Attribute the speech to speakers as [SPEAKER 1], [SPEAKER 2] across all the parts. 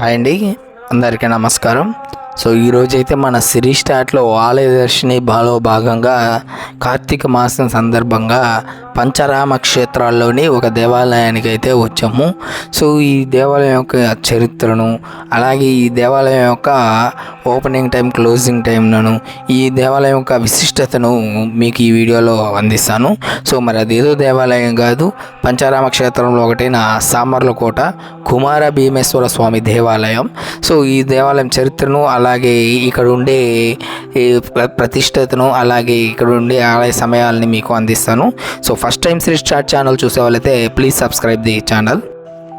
[SPEAKER 1] Hi అండి అందరికీ నమస్కారం. సో ఈరోజు అయితే మన సిరీ స్టార్ట్లో ఆలయ దర్శిని బాలో భాగంగా కార్తీక మాసం సందర్భంగా పంచరామ క్షేత్రాల్లోని ఒక దేవాలయానికి అయితే వచ్చాము. సో ఈ దేవాలయం యొక్క చరిత్రను అలాగే ఈ దేవాలయం యొక్క ఓపెనింగ్ టైం క్లోజింగ్ టైంలను ఈ దేవాలయం యొక్క విశిష్టతను మీకు ఈ వీడియోలో అందిస్తాను. సో మరి అదేదో దేవాలయం కాదు పంచారామ క్షేత్రంలో ఒకటైన సామర్లకోట కుమార భీమేశ్వర స్వామి దేవాలయం. సో ఈ దేవాలయం చరిత్రను అలాగే ఇక్కడ ఉండే ప్రతిష్టతను అలాగే ఇక్కడ ఉండే ఆలయ సమయాలని మీకు అందిస్తాను. So first time Sri start channel చూసే వాళ్ళైతే ప్లీజ్ సబ్స్క్రైబ్ ది ఛానల్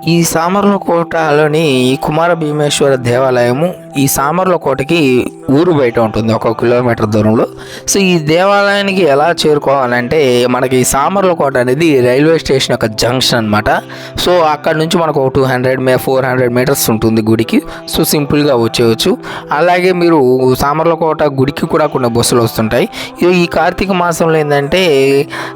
[SPEAKER 1] ఈ సామర్లకోటలోని ఈ కుమార భీమేశ్వర దేవాలయము ఈ సామర్లకోటకి ఊరు బయట ఉంటుంది ఒక కిలోమీటర్ దూరంలో. సో ఈ దేవాలయానికి ఎలా చేరుకోవాలంటే మనకి ఈ సామర్లకోట అనేది రైల్వే స్టేషన్ యొక్క జంక్షన్ అనమాట సో అక్కడ నుంచి మనకు ఒక టూ హండ్రెడ్ మే ఫోర్ హండ్రెడ్ మీటర్స్ ఉంటుంది గుడికి. సో సింపుల్గా వచ్చేయచ్చు. అలాగే మీరు సామర్లకోట గుడికి కూడా కొన్ని బస్సులు వస్తుంటాయి. ఈ కార్తీక మాసంలో ఏంటంటే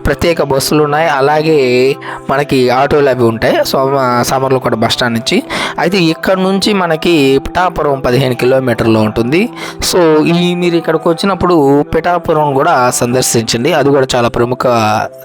[SPEAKER 1] ప్రత్యేక బస్సులు ఉన్నాయి. అలాగే మనకి ఆటోలు అవి ఉంటాయి. సో సామర్లకోట బస్ స్టాండ్ నుంచి. అయితే ఇక్కడ నుంచి మనకి పిఠాపురం పదిహేను కిలోమీటర్లు ఉంటుంది. సో ఈ మీరు ఇక్కడికి వచ్చినప్పుడు పిఠాపురం కూడా సందర్శించండి. అది కూడా చాలా ప్రముఖ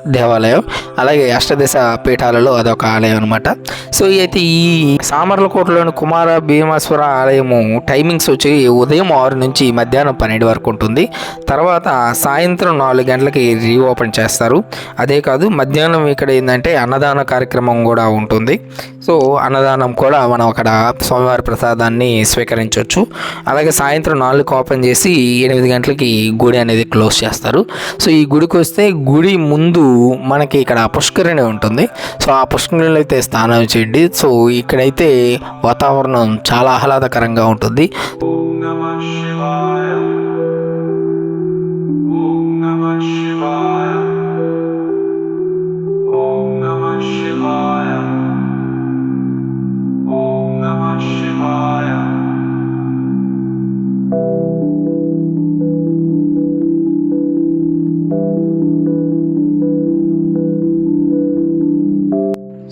[SPEAKER 1] దేవాలయం. అలాగే అష్టదశ పీఠాలలో అదొక ఆలయం అనమాట సో అయితే ఈ సామర్లకోటలోని కుమార భీమేశ్వర ఆలయము టైమింగ్స్ వచ్చి ఉదయం ఆరు నుంచి మధ్యాహ్నం పన్నెండు వరకు ఉంటుంది. తర్వాత సాయంత్రం నాలుగు గంటలకి రీఓపెన్ చేస్తారు. అదే కాదు మధ్యాహ్నం ఇక్కడ ఏంటంటే అన్నదాన కార్యక్రమం కూడా ఉంటుంది. సో అన్నదానం కూడా మనం అక్కడ స్వామివారి ప్రసాదాన్ని స్వీకరించవచ్చు. అలాగే సాయంత్రం నాలుగు ఓపెన్ చేసి ఎనిమిది గంటలకి గుడి అనేది క్లోజ్ చేస్తారు. సో ఈ గుడికి వస్తే గుడి ముందు మనకి ఇక్కడ పుష్కరిణి ఉంటుంది. సో ఆ పుష్కరిణిలో అయితే స్నానం చేయండి. సో ఇక్కడైతే వాతావరణం చాలా ఆహ్లాదకరంగా ఉంటుంది.
[SPEAKER 2] Om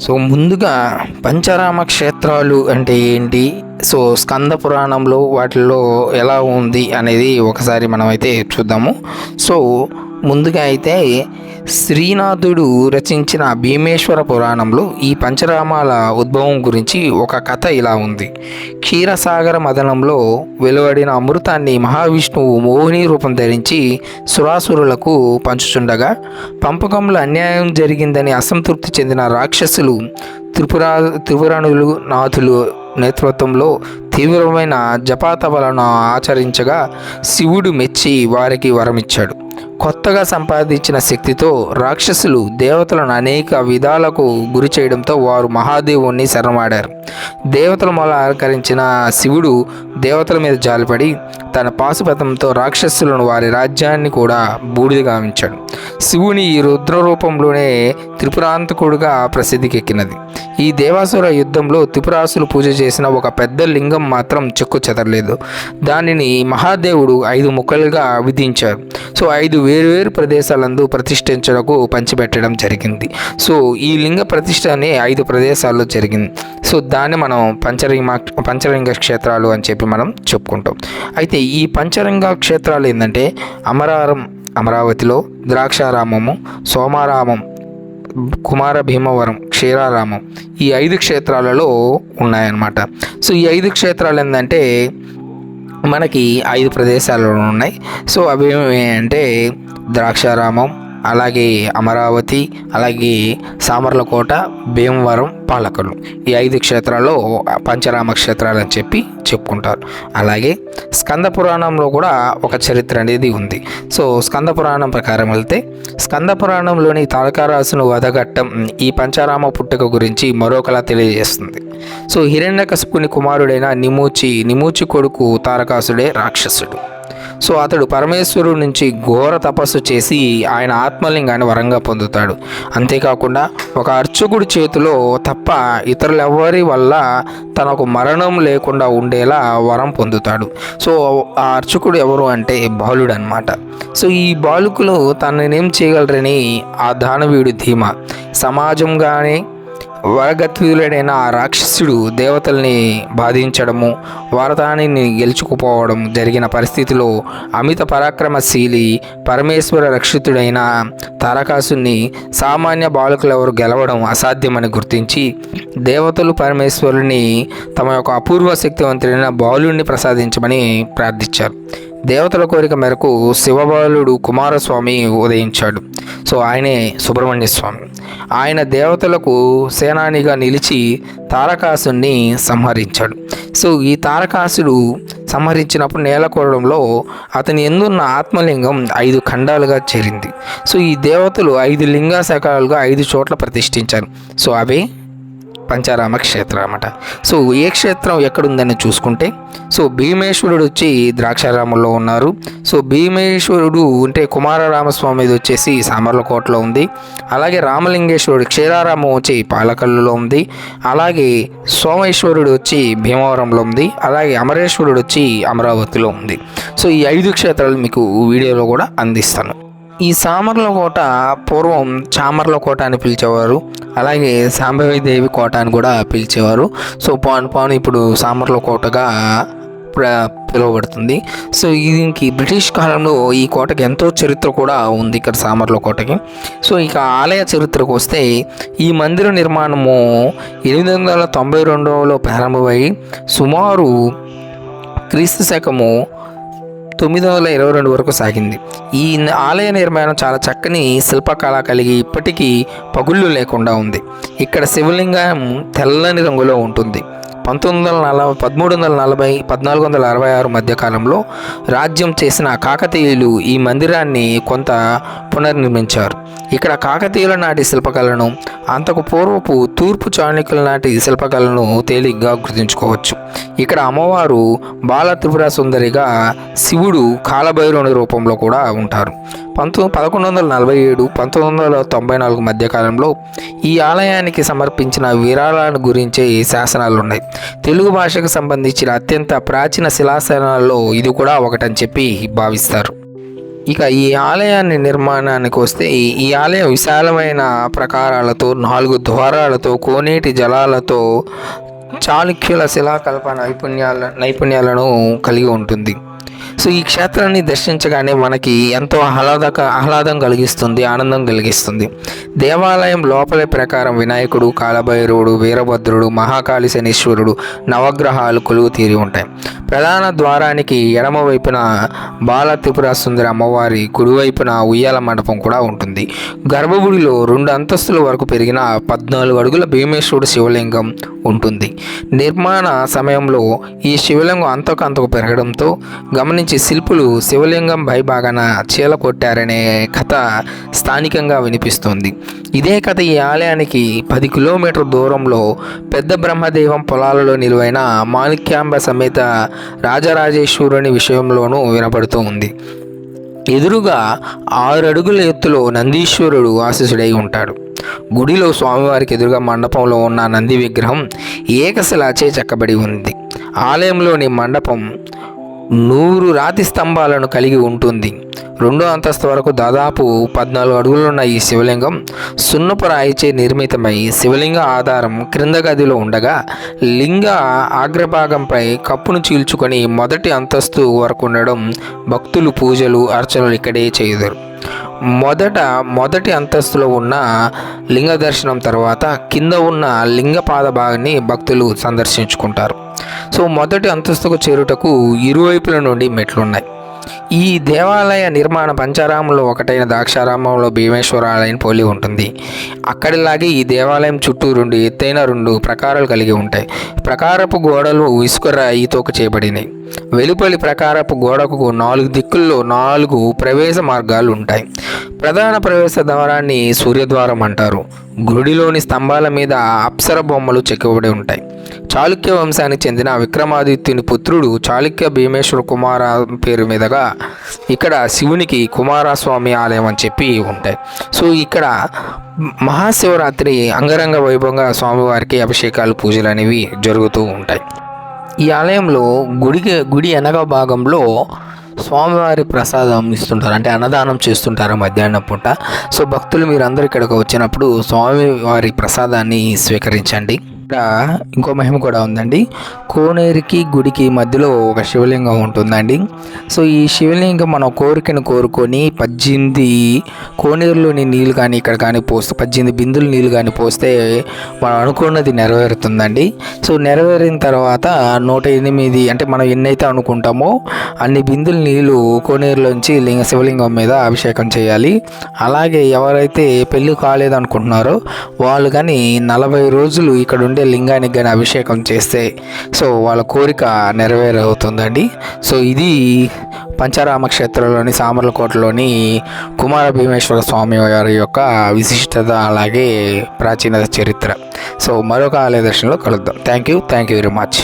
[SPEAKER 1] సో ముందుగా పంచరామ క్షేత్రాలు అంటే ఏంటి? సో స్కంద పురాణంలో వాటిల్లో ఎలా ఉంది అనేది ఒకసారి మనమైతే చూద్దాము. సో ముందుగా అయితే శ్రీనాథుడు రచించిన భీమేశ్వర పురాణంలో ఈ పంచరామాల ఉద్భవం గురించి ఒక కథ ఇలా ఉంది. క్షీరసాగర మదనంలో వెలువడిన అమృతాన్ని మహావిష్ణువు మోహిని రూపం ధరించి సురాసురులకు పంచుచుండగా పంపకంలో అన్యాయం జరిగిందని అసంతృప్తి చెందిన రాక్షసులు త్రిపురా త్రిపురాణులు నాథులు నేతృత్వంలో తీవ్రమైన జపాతపలను ఆచరించగా శివుడు మెచ్చి వారికి వరమిచ్చాడు. కొత్తగా సంపాదించిన శక్తితో రాక్షసులు దేవతలను అనేక విధాలకు గురి చేయడంతో వారు మహాదేవుణ్ణి శరణమాడారు దేవతల మూల అలంకరించిన శివుడు దేవతల మీద జాలిపడి తన పాశుపతంతో రాక్షసులను వారి రాజ్యాన్ని కూడా బూడిదగామించాడు శివుని ఈ రుద్ర రూపంలోనే త్రిపురాంతకుడుగా ప్రసిద్ధికెక్కినది. ఈ దేవాసుర యుద్ధంలో త్రిపురాసులు పూజ చేసిన ఒక పెద్ద లింగం మాత్రం చెక్కు చెదరలేదు. దానిని మహాదేవుడు ఐదు ముక్కలుగా విధించారు. సో ఐదు వేరువేరు ప్రదేశాలందు ప్రతిష్ఠించడకు పంచిపెట్టడం జరిగింది. సో ఈ లింగ ప్రతిష్ట అనే ఐదు ప్రదేశాల్లో జరిగింది. సో దాన్ని మనం పంచరింగ పంచరంగ క్షేత్రాలు అని చెప్పి మనం చెప్పుకుంటాం. అయితే ఈ పంచరంగ క్షేత్రాలు ఏంటంటే అమరారం అమరావతిలో ద్రాక్షారామము సోమారామం కుమార భీమవరం క్షీరారామం ఈ ఐదు క్షేత్రాలలో ఉన్నాయన్నమాట. సో ఈ ఐదు క్షేత్రాలు ఏంటంటే మనకి ఐదు ప్రదేశాలలో ఉన్నాయి. సో అవి ఏమి అంటే ద్రాక్షారామం అలాగే అమరావతి అలాగే సామర్లకోట భీమవరం పాలకులు ఈ ఐదు క్షేత్రాల్లో పంచరామ క్షేత్రాలు అని చెప్పి చెప్పుకుంటారు. అలాగే స్కంద పురాణంలో కూడా ఒక చరిత్ర అనేది ఉంది. సో స్కంద పురాణం ప్రకారం వెళ్తే స్కంద పురాణంలోని తారకారాసును వదగట్టం ఈ పంచారామ పుట్టుక గురించి మరొకలా తెలియజేస్తుంది. సో హిరణ్యకశిపుని కుమారుడైన నిమూచి నిమూచి కొడుకు తారకాసుడే రాక్షసుడు. సో అతడు పరమేశ్వరుడి నుంచి ఘోర తపస్సు చేసి ఆయన ఆత్మలింగాన్ని వరంగా పొందుతాడు. అంతేకాకుండా ఒక అర్చకుడి చేతిలో తప్ప ఇతరులెవ్వరి వల్ల తనకు మరణం లేకుండా ఉండేలా వరం పొందుతాడు. సో ఆ అర్చకుడు ఎవరు అంటే బాలుడు అనమాట సో ఈ బాలుకులు తననేం చేయగలరని ఆ దానవీయుడు ధీమా. సమాజం కానీ వరగత్వీయుడైన ఆ రాక్షసుడు దేవతల్ని బాధించడము వారతానిని గెలుచుకుపోవడం జరిగిన పరిస్థితిలో అమిత పరాక్రమశీలి పరమేశ్వర రక్షితుడైన తారకాసుని సామాన్య బాలకులెవరు గెలవడం అసాధ్యమని గుర్తించి దేవతలు పరమేశ్వరుని తమ యొక్క అపూర్వ శక్తివంతుడైన బాలుడిని ప్రసాదించమని ప్రార్థించారు. దేవతల కోరిక మేరకు శివబాలుడు కుమారస్వామి ఉదయించాడు. సో ఆయనే సుబ్రహ్మణ్య స్వామి. ఆయన దేవతలకు సేనానిగా నిలిచి తారకాసుని సంహరించాడు. సో ఈ తారకాసుడు సంహరించినప్పుడు నేలకొరడంలో అతని ఎందున్న ఆత్మలింగం ఐదు ఖండాలుగా చేరింది. సో ఈ దేవతలు ఐదు లింగ శకాలుగా ఐదు చోట్ల ప్రతిష్ఠించారు. సో అవే పంచారామ క్షేత్రం అన్నమాట. సో ఏ క్షేత్రం ఎక్కడుందని చూసుకుంటే సో భీమేశ్వరుడు వచ్చి ద్రాక్షారామంలో ఉన్నారు. సో భీమేశ్వరుడు అంటే కుమారరామస్వామిది వచ్చేసి సామర్లకోటలో ఉంది. అలాగే రామలింగేశ్వరుడు క్షీరారామం వచ్చి పాలకల్లులో ఉంది. అలాగే సోమేశ్వరుడు వచ్చి భీమవరంలో ఉంది. అలాగే అమరేశ్వరుడు వచ్చి అమరావతిలో ఉంది. సో ఈ ఐదు క్షేత్రాలు మీకు వీడియోలో కూడా అందిస్తాను. ఈ సామర్లకోట పూర్వం చామర్లకోట అని పిలిచేవారు. అలాగే సాంబవిదేవి కోట అని కూడా పిలిచేవారు. సో పాను పాను ఇప్పుడు సామర్లకోటగా ప్ర పిలువబడుతుంది. సో దీనికి బ్రిటిష్ కాలంలో ఈ కోటకి ఎంతో చరిత్ర కూడా ఉంది ఇక్కడ సామర్ల కోటకి. సో ఇక ఆలయ చరిత్రకు వస్తే ఈ మందిర నిర్మాణము ఎనిమిది వందల తొంభై రెండులో ప్రారంభమై సుమారు క్రీస్తు శకము తొమ్మిది వందల ఇరవై రెండు వరకు సాగింది. ఈ ఆలయ నిర్మాణం చాలా చక్కని శిల్పకళ కలిగి ఇప్పటికీ పగుళ్ళు లేకుండా ఉంది. ఇక్కడ శివలింగం తెల్లని రంగులో ఉంటుంది. పంతొమ్మిది వందల నలభై పదమూడు వందల నలభై పద్నాలుగు వందల అరవై ఆరు మధ్య కాలంలో రాజ్యం చేసిన కాకతీయులు ఈ మందిరాన్ని కొంత పునర్నిర్మించారు. ఇక్కడ కాకతీయుల నాటి శిల్పకళను అంతకు పూర్వపు తూర్పు చాణక్యుల నాటి శిల్పకళను తేలిగ్గా గుర్తుంచుకోవచ్చు. ఇక్కడ అమ్మవారు బాల త్రిపుర సుందరిగా శివుడు కాలభైరవుని రూపంలో కూడా ఉంటారు. పంతొమ్మిది పదకొండు వందల నలభై ఏడు పంతొమ్మిది వందల తొంభై నాలుగు మధ్యకాలంలో ఈ ఆలయానికి సమర్పించిన విరాళాలను గురించి శాసనాలు ఉన్నాయి తెలుగు భాషకు సంబంధించిన అత్యంత ప్రాచీన శిలాశాసనాల్లో ఇది కూడా ఒకటని చెప్పి భావిస్తారు. ఇక ఈ ఆలయాన్ని నిర్మాణానికి వస్తే ఈ- ఈ ఆలయం విశాలమైన ప్రకారాలతో నాలుగు ద్వారాలతో కోనేటి జలాలతో చాళుక్యుల శిలాకల్ప నైపుణ్యాల నైపుణ్యాలను కలిగి ఉంటుంది. సో ఈ క్షేత్రాన్ని దర్శించగానే మనకి ఎంతో ఆహ్లాదక ఆహ్లాదం కలిగిస్తుంది ఆనందం కలిగిస్తుంది. దేవాలయం లోపల ప్రకారం వినాయకుడు కాలభైరవుడు వీరభద్రుడు మహాకాళి శనీశ్వరుడు నవగ్రహాలు కొలువు తీరి ఉంటాయి. ప్రధాన ద్వారానికి ఎడమ వైపున బాల త్రిపుర సుందరి అమ్మవారి కుడివైపున ఉయ్యాల మండపం కూడా ఉంటుంది. గర్భగుడిలో రెండు అంతస్తుల వరకు పెరిగిన పద్నాలుగు అడుగుల భీమేశ్వరుడు శివలింగం ఉంటుంది. నిర్మాణ సమయంలో ఈ శివలింగం అంతకంతకు పెరగడంతో గమనించి శిల్పులు శివలింగం పైభాగాన చీల కొట్టారనే కథ స్థానికంగా వినిపిస్తుంది. ఇదే కథ ఈ ఆలయానికి పది కిలోమీటర్ దూరంలో పెద్ద బ్రహ్మదేవం పొలాలలో నిలువైన మాణిక్యాంబ సమేత రాజరాజేశ్వరుని విషయంలోనూ వినపడుతూ ఉంది. ఎదురుగా ఆరు అడుగుల ఎత్తులో నందీశ్వరుడు ఆశీసుడై ఉంటాడు. గుడిలో స్వామివారికి ఎదురుగా మండపంలో ఉన్న నంది విగ్రహం ఏకశిలాచే చెక్కబడి ఉంది. ఆలయంలోని మండపం నూరు రాతి స్తంభాలను కలిగి ఉంటుంది. రెండో అంతస్తు వరకు దాదాపు పద్నాలుగు అడుగులున్న ఈ శివలింగం సున్నపు రాయిచే నిర్మితమై శివలింగ ఆధారం క్రింద గదిలో ఉండగా లింగ అగ్రభాగంపై కప్పును చీల్చుకొని మొదటి అంతస్తు వరకు ఉండడం భక్తులు పూజలు అర్చనలు ఇక్కడే చేయుదురు. మొదట మొదటి అంతస్తులో ఉన్న లింగ దర్శనం తర్వాత కింద ఉన్న లింగపాద భాగాన్ని భక్తులు సందర్శించుకుంటారు. సో మొదటి అంతస్తుకు చేరుటకు ఇరువైపుల నుండి మెట్లున్నాయి. ఈ దేవాలయ నిర్మాణ పంచారామంలో ఒకటైన ద్రాక్షారామంలో భీమేశ్వర ఆలయం పోలి ఉంటుంది. అక్కడిలాగే ఈ దేవాలయం చుట్టూ రెండు ఎత్తైన రెండు ప్రకారాలు కలిగి ఉంటాయి. ప్రకారపు గోడలు ఇసుక రాయితోకు చేయబడినాయి. వెలుపలి ప్రకారపు గోడకు నాలుగు దిక్కుల్లో నాలుగు ప్రవేశ మార్గాలు ఉంటాయి. ప్రధాన ప్రవేశ ద్వారాన్ని సూర్యద్వారం అంటారు. గుడిలోని స్తంభాల మీద అప్సర బొమ్మలు చెక్కబడి ఉంటాయి. చాళుక్య వంశానికి చెందిన విక్రమాదిత్యుని పుత్రుడు చాళుక్య భీమేశ్వర కుమార పేరు మీదుగా ఇక్కడ శివునికి కుమారస్వామి ఆలయం అని చెప్పి ఉంటాయి. సో ఇక్కడ మహాశివరాత్రి అంగరంగ వైభవంగా స్వామివారికి అభిషేకాలు పూజలు అనేవి జరుగుతూ ఉంటాయి. ఈ ఆలయంలో గుడికి గుడి వెనక భాగంలో స్వామివారి ప్రసాదం ఇస్తుంటారు. అంటే అన్నదానం చేస్తుంటారు మధ్యాహ్నం పూట. సో భక్తులు మీరందరూ ఇక్కడికి వచ్చినప్పుడు స్వామివారి ప్రసాదాన్ని స్వీకరించండి. ఇక్కడ ఇంకో మహిమ కూడా ఉందండి. కోనేరుకి గుడికి మధ్యలో ఒక శివలింగం ఉంటుందండి. సో ఈ శివలింగం మన కోరికను కోరుకొని పద్దెనిమిది కోనేరులోని నీళ్ళు కానీ ఇక్కడ కానీ పోస్తే పద్దెనిమిది బిందులు నీళ్ళు కానీ పోస్తే మనం అనుకున్నది నెరవేరుతుందండి. సో నెరవేరిన తర్వాత నూట ఎనిమిది అంటే మనం ఎన్నైతే అనుకుంటామో అన్ని బిందులు నీళ్ళు కోనేరులోంచి లింగ శివలింగం మీద అభిషేకం చేయాలి. అలాగే ఎవరైతే పెళ్ళి కాలేదనుకుంటున్నారో వాళ్ళు కానీ నలభై రోజులు ఇక్కడ ఉండే లింగానికి కానీ అభిషేకం చేస్తే సో వాళ్ళ కోరిక నెరవేరవుతుందండి. సో ఇది పంచారామ క్షేత్రంలోని సామర్లకోటలోని కుమార భీమేశ్వర స్వామి వారి యొక్క విశిష్టత అలాగే ప్రాచీనత చరిత్ర. సో మరొక ఆలయ దర్శనంలో కలుద్దాం. Thank you thank you very much